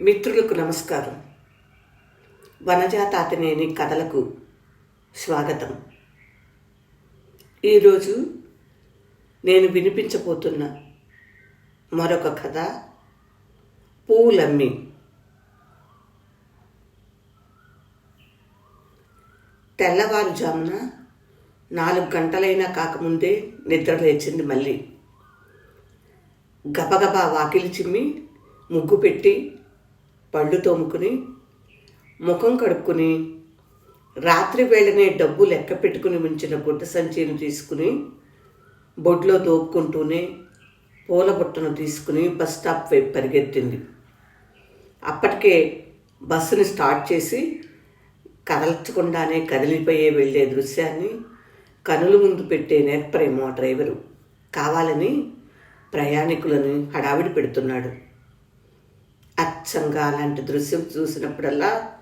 మిత్రులకు నమస్కారం. వనజాతాతనేని కథలకు స్వాగతం. ఈరోజు నేను వినిపించబోతున్న మరొక కథ పూలమ్మి. తెల్లవారుజామున నాలుగు గంటలైనా కాకముందే నిద్ర లేచింది మళ్ళీ. గబగబా వాకిలి చిమ్మి ముగ్గు పెట్టి పళ్ళు తోముకుని ముఖం కడుక్కుని రాత్రి వేళనే డబ్బు లెక్క పెట్టుకుని ఉంచిన గుడ్డ సంచిని తీసుకుని బొడ్లో దోపుకుంటూనే పూల బుట్టను తీసుకుని బస్ స్టాప్ వైపు పరిగెత్తింది. అప్పటికే బస్సుని స్టార్ట్ చేసి కదల్చకుండానే కదిలిపోయే వెళ్ళే దృశ్యాన్ని కనుల ముందు పెట్టే నేర్పరేమో డ్రైవరు. కావాలని ప్రయాణికులను హడావిడి పెడుతున్నాడు. అచ్చంగా అలాంటి దృశ్యం చూసినప్పుడల్లా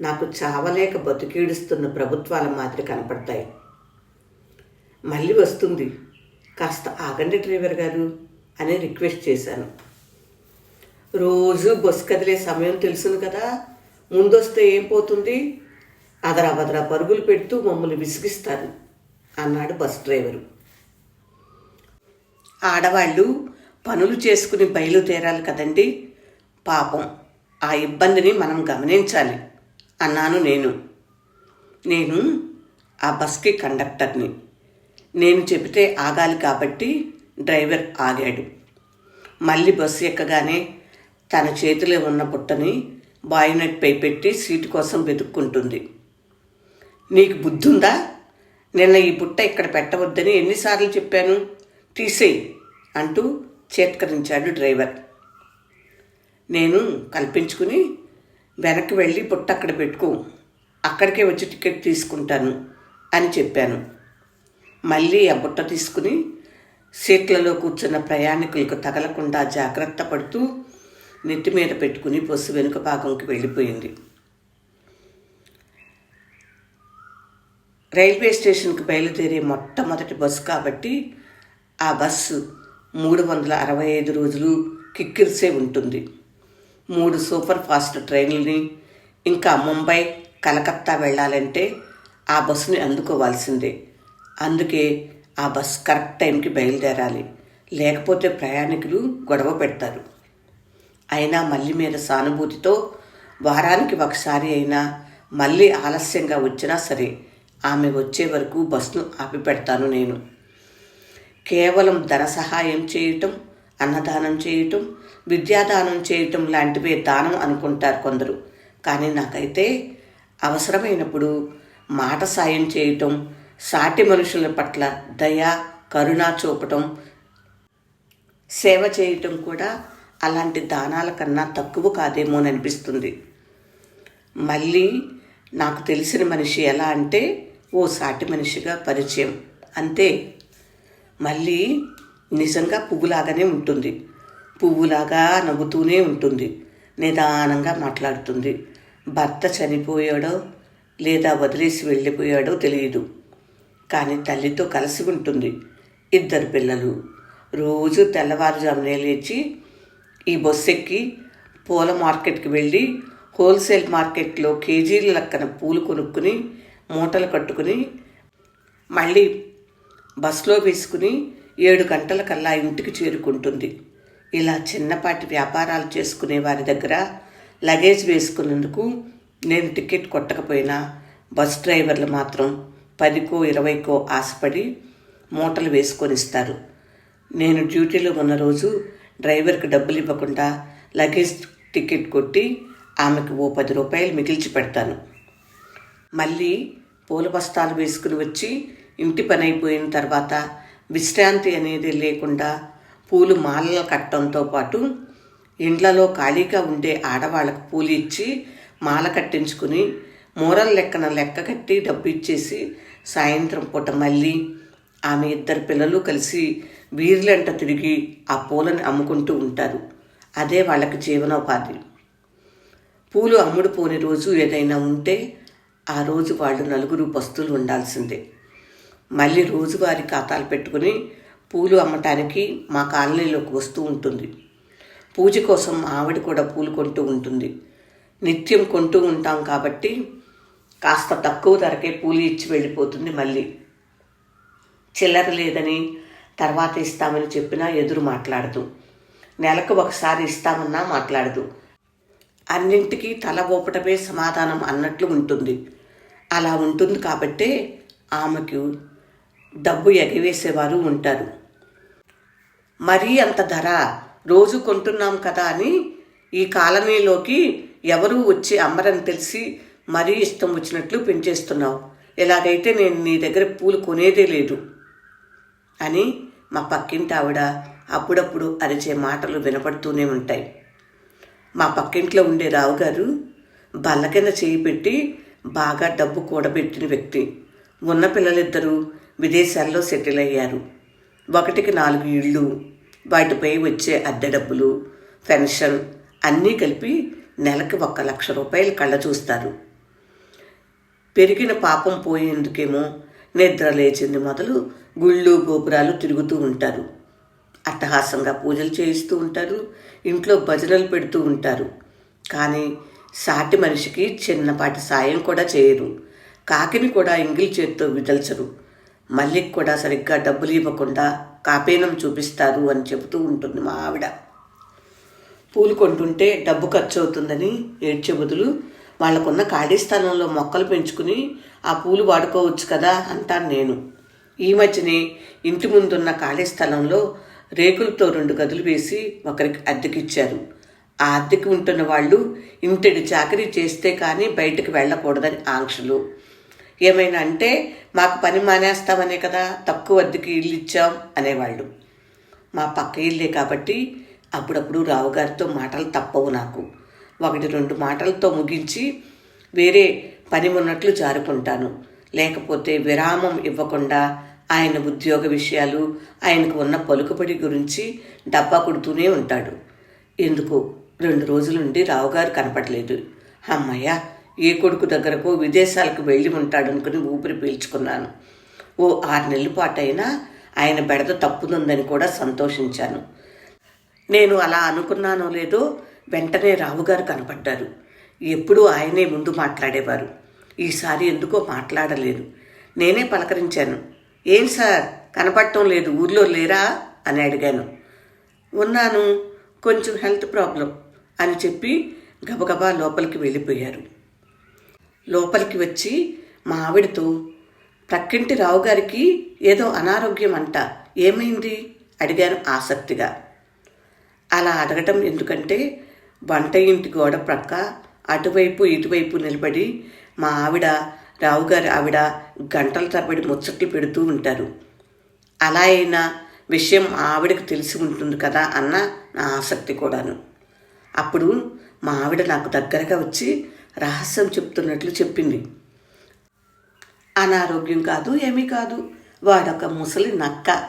నాకు చావలేక బతికీడుస్తున్న ప్రభుత్వాల మాదిరి కనపడతాయి. మళ్ళీ వస్తుంది. కాస్త ఆగండి డ్రైవర్ గారు అని రిక్వెస్ట్ చేశాను. రోజు బస్సు కదిలే సమయం తెలుసును కదా. ముందొస్తే ఏం పోతుంది? అదరా బదరా పరుగులు పెడుతూ మమ్మల్ని విసిగిస్తారు అన్నాడు బస్ డ్రైవరు. ఆడవాళ్ళు పనులు చేసుకుని బయలుదేరాలి కదండి. పాపం ఆ ఇబ్బందిని మనం గమనించాలి. అన్నాను నేను. నేను ఆ బస్కి కండక్టర్ని. నేను చెబితే ఆగాలి కాబట్టి డ్రైవర్ ఆగాడు. మళ్ళీ బస్సు ఎక్కగానే తన చేతిలో ఉన్న బుట్టని బాయినట్పై పెట్టి సీటు కోసం వెతుక్కుంటుంది. నీకు బుద్ధుందా? నిన్న ఈ బుట్ట ఇక్కడ పెట్టవద్దని ఎన్నిసార్లు చెప్పాను? తీసేయి అంటూ చేత్కరించాడు డ్రైవర్. నేను కల్పించుకుని వెనక్కి వెళ్ళి బుట్ట అక్కడ పెట్టుకో. అక్కడికే వచ్చి టికెట్ తీసుకుంటాను అని చెప్పాను. మళ్ళీ ఆ బుట్ట తీసుకుని సీట్లలో కూర్చున్న ప్రయాణికులకు తగలకుండా జాగ్రత్త పడుతూ నెత్తి మీద పెట్టుకుని బస్సు వెనుక భాగంకి వెళ్ళిపోయింది. రైల్వే స్టేషన్కి బయలుదేరే మొట్టమొదటి బస్సు కాబట్టి ఆ బస్సు మూడు వందల అరవై ఐదు రోజులు కిక్కిరిసే ఉంటుంది. మూడు సూపర్ ఫాస్ట్ ట్రైన్లని ఇంకా ముంబై కలకత్తా వెళ్ళాలంటే ఆ బస్సుని అందుకోవాల్సిందే. అందుకే ఆ బస్ కరెక్ట్ టైంకి బయలుదేరాలి. లేకపోతే ప్రయాణికులు గొడవ పెడతారు. అయినా మళ్ళీ మీద సానుభూతితో వారానికి ఒకసారి అయినా మళ్ళీ ఆలస్యంగా వచ్చినా సరే ఆమె వచ్చే వరకు బస్సును ఆపి పెడతాను నేను. కేవలం ధన సహాయం చేయటం అన్నదానం చేయటం విద్యాదానం చేయటం లాంటివే దానం అనుకుంటారు కొందరు. కానీ నాకైతే అవసరమైనప్పుడు మాట సాయం చేయటం సాటి మనుషుల పట్ల దయ కరుణ చూపటం సేవ చేయటం కూడా అలాంటి దానాల కన్నా తక్కువ కాదేమోననిపిస్తుంది మళ్ళీ నాకు తెలిసిన మనిషి ఎలా అంటే ఓ సాటి మనిషిగా పరిచయం. అంతే. మళ్ళీ నిజంగా పువ్వులాగానే ఉంటుంది. పువ్వులాగా నవ్వుతూనే ఉంటుంది. నిదానంగా మాట్లాడుతుంది. భర్త చనిపోయాడో లేదా వదిలేసి వెళ్ళిపోయాడో తెలియదు కానీ తల్లితో కలిసి ఉంటుంది. ఇద్దరు పిల్లలు. రోజు తెల్లవారుజామునే లేచి ఈ బస్సు ఎక్కి పూల మార్కెట్కి వెళ్ళి హోల్సేల్ మార్కెట్లో కేజీల లెక్కన పూలు కొనుక్కుని మూటలు కట్టుకుని మళ్ళీ బస్సులో వేసుకుని ఏడు గంటల కల్లా ఇంటికి చేరుకుంటుంది. ఇలా చిన్నపాటి వ్యాపారాలు చేసుకునే వారి దగ్గర లగేజ్ వేసుకున్నందుకు నేను టికెట్ కొట్టకపోయినా బస్ డ్రైవర్లు మాత్రం పదికో ఇరవైకో ఆశపడి మూటలు వేసుకొని ఇస్తారు. నేను డ్యూటీలో ఉన్న రోజు డ్రైవర్కి డబ్బులు ఇవ్వకుండా లగేజ్ టికెట్ కొట్టి ఆమెకు ఓ పది రూపాయలు మిగిల్చి పెడతాను. మళ్ళీ పూల బస్తాలు వేసుకుని వచ్చి ఇంటి పని అయిపోయిన తర్వాత విశ్రాంతి అనేది లేకుండా పూలు మాలలు కట్టడంతో పాటు ఇండ్లలో ఖాళీగా ఉండే ఆడవాళ్ళకు పూలు ఇచ్చి మాల కట్టించుకుని మూరల లెక్కన లెక్క కట్టి డబ్బు ఇచ్చేసి సాయంత్రం పూట మళ్ళీ ఆమె ఇద్దరు పిల్లలు కలిసి వీర్లంట తిరిగి ఆ పూలను అమ్ముకుంటూ ఉంటారు. అదే వాళ్ళకి జీవనోపాధి. పూలు అమ్ముడు పోని రోజు ఏదైనా ఉంటే ఆ రోజు వాళ్ళు నలుగురు పస్తులు ఉండాల్సిందే. మళ్ళీ రోజువారీ ఖాతాలు పెట్టుకుని పూలు అమ్మటానికి మా కాలనీలోకి వస్తూ ఉంటుంది. పూజ కోసం మా ఆవిడ కూడా పూలు కొంటూ ఉంటుంది. నిత్యం కొంటూ ఉంటాం కాబట్టి కాస్త తక్కువ ధరకే పూలు ఇచ్చి వెళ్ళిపోతుంది మళ్ళీ. చిల్లర లేదని తర్వాత ఇస్తామని చెప్పినా ఎదురు మాట్లాడదు. నెలకు ఒకసారి ఇస్తామన్నా మాట్లాడదు. అన్నింటికీ తల ఊపటమే సమాధానం అన్నట్లు ఉంటుంది. అలా ఉంటుంది కాబట్టే ఆమెకు డబ్బు ఎగవేసేవారు ఉంటారు. మరీ అంత ధర రోజు కొంటున్నాం కదా అని ఈ కాలనీలోకి ఎవరూ వచ్చి అమ్మరని తెలిసి మరీ ఇష్టం వచ్చినట్లు పెంచేస్తున్నావు. ఇలాగైతే నేను నీ దగ్గర పూలు కొనేదే లేదు అని మా పక్కింటి ఆవిడ అప్పుడప్పుడు అరిచే మాటలు వినపడుతూనే ఉంటాయి. మా పక్కింట్లో ఉండే రావు గారు బల్ల కింద చేయి పెట్టి బాగా డబ్బు కూడబెట్టిన వ్యక్తి. ఉన్న పిల్లలిద్దరూ విదేశాల్లో సెటిల్ అయ్యారు. ఒకటికి నాలుగు ఇళ్ళు వాటిపై వచ్చే అద్దె డబ్బులు పెన్షన్ అన్నీ కలిపి నెలకి ఒక్క లక్ష రూపాయలు కళ్ళ చూస్తారు. పెరిగిన పాపం పోయేందుకేమో నిద్ర లేచింది మొదలు గుళ్ళు గోపురాలు తిరుగుతూ ఉంటారు. అట్టహాసంగా పూజలు చేయిస్తూ ఉంటారు ఇంట్లో భజనలు పెడుతూ ఉంటారు. కానీ సాటి మనిషికి చిన్నపాటి సాయం కూడా చేయరు. కాకిని కూడా ఇంగిల్ చేత్తో విదల్చరు. మల్లిక్ కూడా సరిగ్గా డబ్బులు ఇవ్వకుండా కాపేనం చూపిస్తారు అని చెబుతూ ఉంటుంది మా ఆవిడ. పూలు కొంటుంటే డబ్బు ఖర్చు అవుతుందని ఏడ్చే బదులు వాళ్ళకున్న ఖాళీ స్థలంలో మొక్కలు పెంచుకుని ఆ పూలు వాడుకోవచ్చు కదా అంటాను నేను. ఈ మధ్యనే ఇంటి ముందున్న ఖాళీ స్థలంలో రేకులతో రెండు గదులు వేసి ఒకరికి అద్దెకిచ్చారు. ఆ అద్దెకి ఉంటున్న వాళ్ళు ఇంటిని చాకరీ చేస్తే కానీ బయటకు వెళ్ళకూడదని ఆంక్షలు. ఏమైనా అంటే మాకు పని మానేస్తామనే కదా తక్కువ అద్దెకి ఇల్లు ఇచ్చాం అనేవాళ్ళు. మా పక్క ఇల్లే కాబట్టి అప్పుడప్పుడు రావుగారితో మాటలు తప్పవు నాకు. ఒకటి రెండు మాటలతో ముగించి వేరే పని ఉన్నట్లు జారుకుంటాను. లేకపోతే విరామం ఇవ్వకుండా ఆయన ఉద్యోగ విషయాలు ఆయనకు ఉన్న పలుకుబడి గురించి డబ్బా కొడుతూనే ఉంటాడు. ఎందుకు? రెండు రోజుల నుండి రావుగారు కనపడలేదు. అమ్మయ్య ఏ కొడుకు దగ్గరకు విదేశాలకు వెళ్ళి ఉంటాడనుకుని ఊపిరి పీల్చుకున్నాను. ఓ ఆరు నెలల పాటైనా ఆయన బెడద తప్పుతుందని కూడా సంతోషించాను. నేను అలా అనుకున్నానో లేదో వెంటనే రావుగారు కనపడ్డారు. ఎప్పుడూ ఆయనే ముందు మాట్లాడేవారు. ఈసారి ఎందుకో మాట్లాడలేదు. నేనే పలకరించాను. ఏం సార్? కనపడటం లేదు. ఊర్లో లేరా? అని అడిగాను. ఉన్నాను. కొంచెం హెల్త్ ప్రాబ్లం అని చెప్పి గబగబా లోపలికి వెళ్ళిపోయారు. లోపలికి వచ్చి మా ఆవిడతో ప్రక్కింటి రావుగారికి ఏదో అనారోగ్యం అంట ఏమైంది? అడిగాను ఆసక్తిగా. అలా అడగటం ఎందుకంటే వంట ఇంటి గోడ ప్రక్క అటువైపు ఇటువైపు నిలబడి మా ఆవిడ రావుగారి ఆవిడ గంటల తరబడి ముచ్చట్లు పెడుతూ ఉంటారు. అలా అయినా విషయం ఆ ఆవిడకు తెలిసి ఉంటుంది కదా అన్న నా ఆసక్తి కూడాను. అప్పుడు మా ఆవిడ నాకు దగ్గరగా వచ్చి రహస్యం చెప్తున్నట్లు చెప్పింది. అనారోగ్యం కాదు ఏమీ కాదు. వాడొక ముసలి నక్క.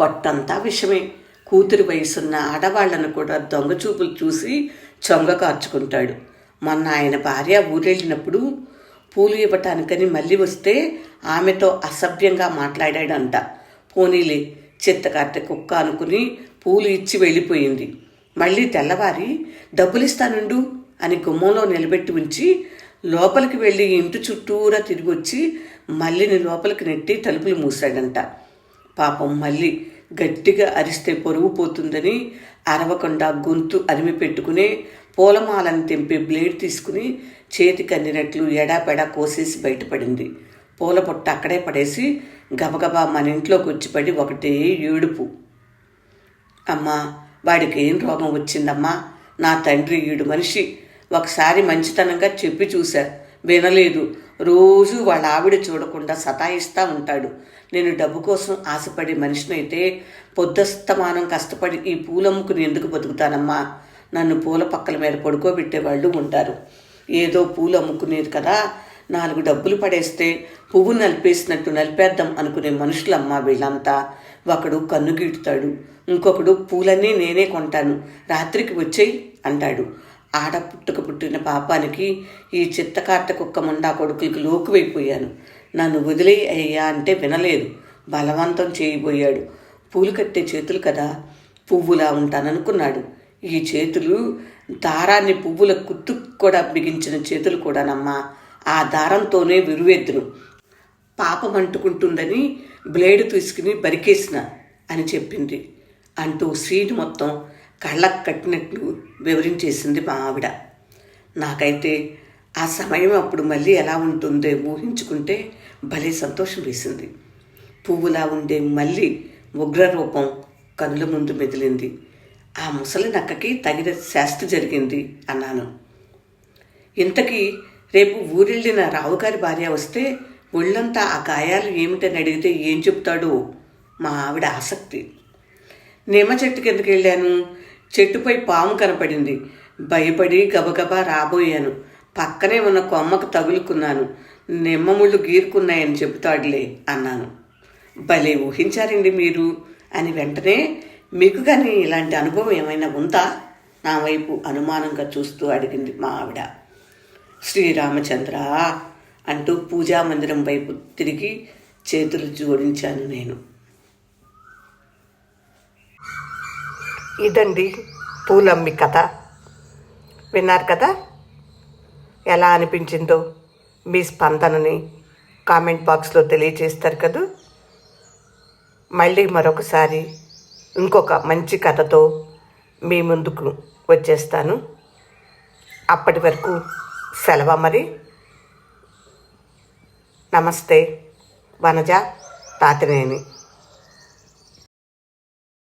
పొట్టంతా విషమే. కూతురి వయసున్న ఆడవాళ్ళను కూడా దొంగ చూపులు చూసి చొంగ కార్చుకుంటాడు. మొన్న ఆయన భార్య ఊరెళ్ళినప్పుడు పూలు ఇవ్వటానికని మళ్ళీ వస్తే ఆమెతో అసభ్యంగా మాట్లాడాడంట. పోనీలే చిత్తకార్తె కుక్క అనుకుని పూలు ఇచ్చి వెళ్ళిపోయింది. మళ్ళీ తెల్లవారి డబ్బులిస్తానుండు అని గుమ్మంలో నిలబెట్టి ఉంచి లోపలికి వెళ్ళి ఇంటి చుట్టూరా తిరిగి వచ్చి మల్లిని లోపలికి నెట్టి తలుపులు మూసాడంట పాపం మళ్ళీ గట్టిగా అరిస్తే పొరుగు పోతుందని అరవకుండా గొంతు అరిమి పెట్టుకుని పూలమాలను తెంపి బ్లేడ్ తీసుకుని చేతికి అందినట్లు ఎడాపెడా కోసేసి బయటపడింది. పూల పొట్ట అక్కడే పడేసి గబగబా మన ఇంట్లోకి వచ్చి పడి ఒకటే ఏడుపు. అమ్మా వాడికి ఏం రోగం వచ్చిందమ్మా? నా తండ్రి ఈడు మనిషి. ఒకసారి మంచితనంగా చెప్పి చూశారు వినలేదు. రోజు వాళ్ళ ఆవిడ చూడకుండా సతాయిస్తూ ఉంటాడు. నేను డబ్బు కోసం ఆశపడే మనిషినైతే పొద్దస్తమానం కష్టపడి ఈ పూలమ్ముకుని ఎందుకు బతుకుతానమ్మా? నన్ను పూల పక్కల మీద పడుకోబెట్టేవాళ్ళు ఉంటారు. ఏదో పూలు అమ్ముకునేది కదా. నాలుగు డబ్బులు పడేస్తే పువ్వు నలిపేసినట్టు నలిపేద్దాం అనుకునే మనుషులమ్మా వీళ్ళంతా. ఒకడు కన్ను గీటుతాడు. ఇంకొకడు పూలన్నీ నేనే కొంటాను. రాత్రికి వచ్చేయి అంటాడు. ఆడ పుట్టుక పుట్టిన పాపానికి ఈ చిత్తకార్త కుక్క ముండా కొడుకులకి లోకువైపోయాను. నన్ను వదిలే అయ్యా అంటే వినలేదు. బలవంతం చేయబోయాడు. పూలు కట్టే చేతులు కదా పువ్వులా ఉంటాననుకున్నాడు. ఈ చేతులు దారాన్ని పువ్వుల కుత్తుకు కూడా బిగించిన చేతులు కూడానమ్మా. ఆ దారంతోనే విరువెద్దును. పాపం అంటుకుంటుందని బ్లేడు తీసుకుని బరికేసిన అని చెప్పింది. అంటూ సీన్ మొత్తం కళ్ళకు కట్టినట్లు వివరించేసింది మా ఆవిడ నాకైతే ఆ సమయం అప్పుడు మళ్ళీ ఎలా ఉంటుందో ఊహించుకుంటే భలే సంతోషం వేసింది. పువ్వులా ఉండే మళ్ళీ ఉగ్రరూపం కనుల ముందు మెదిలింది. ఆ ముసలి నక్కకి తగిన శాస్తి జరిగింది అన్నాను. ఇంతకీ రేపు ఊరెళ్ళిన రావుగారి భార్య వస్తే ఒళ్ళంతా ఆ గాయాలు ఏమిటని అడిగితే ఏం చెప్తాడో? మా ఆవిడ ఆసక్తి. నిమ్మ చెట్టు కిందకి వెళ్ళాను చెట్టుపై పాము కనపడింది. భయపడి గబగబా రాబోయాను. పక్కనే ఉన్న కొమ్మకు తగులుకున్నాను. నిమ్మముళ్ళు గీరుకున్నాయని చెబుతాడులే అన్నాను. భలే ఊహించారండి మీరు అని వెంటనే మీకు కానీ ఇలాంటి అనుభవం ఏమైనా ఉందా? నా వైపు అనుమానంగా చూస్తూ అడిగింది మా ఆవిడ. శ్రీరామచంద్ర అంటూ పూజా మందిరం వైపు తిరిగి చేతులు జోడించాను నేను. ఇదండి పూలమ్మి కథ. విన్నారు కదా? ఎలా అనిపించిందో మీ స్పందనని కామెంట్ బాక్స్లో తెలియజేస్తారు కదా? మళ్ళీ మరొకసారి ఇంకొక మంచి కథతో మీ ముందుకు వచ్చేస్తాను. అప్పటి వరకు సెలవు మరి? నమస్తే వనజ తాతినేని.